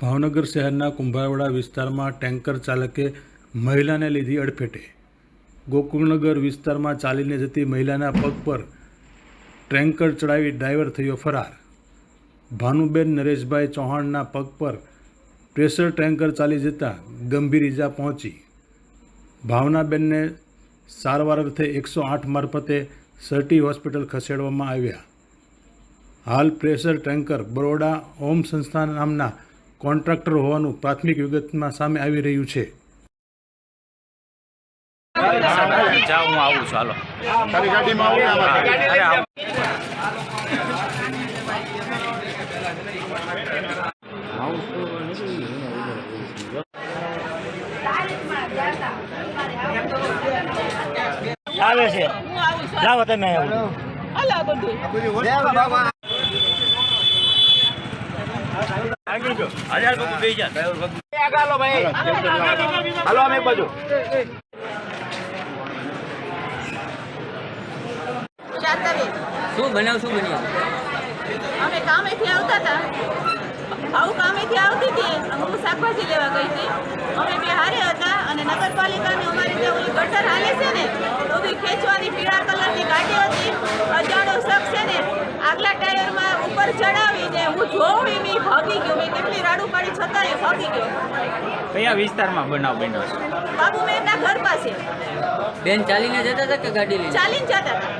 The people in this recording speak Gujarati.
ભાવનગર શહેરના કુંભારવાડા વિસ્તારમાં ટેન્કર ચાલકે મહિલાને લીધી અડફેટે. ગોકુળનગર વિસ્તારમાં ચાલીને જતી મહિલાના પગ પર ટેન્કર ચડાવી ડ્રાઈવર થયો ફરાર. ભાનુબેન નરેશભાઈ ચૌહાણના પગ પર પ્રેશર ટેન્કર ચાલી જતાં ગંભીર ઈજા પહોંચી. ભાવનાબેનને સારવાર અર્થે એકસો આઠ મારફતે સર્ટી હોસ્પિટલ ખસેડવામાં આવ્યા. હાલ પ્રેશર ટેન્કર બરોડા ઓમ સંસ્થા નામના કોન્ટ્રાક્ટર હોવાનું પ્રાથમિક વિગતમાં સામે આવી રહ્યું છે. હું આવું છું. હાલો આવું આવું. આવે છે લાવો તમે અલા બધું હાલ અમે કામેથી આવતા હતા. હું શાકભાજી લેવા ગઈ હતી. અમે બે હારે હતા અને નગરપાલિકાની અમારી જે ઓલી ગટર હાલે છે ને, તો બી ખેંચવાની પીળા કલરની ગાડી હતી. અજાણો શખ્સ છે ને, આગલા ટાયરમાં ઉપર ચડાવીને હું જોઉં એમ ઈ ભાગી ગયો. મેં કેટલી રાડુ પાડી છતાંય ભાગી ગયો. કયા વિસ્તારમાં બનાવ બન્યો છે? બાબુ મેરના ઘર પાસે. બેન ચાલીને જતા હતા કે ગાડી લઈને? ચાલીને જતા હતા.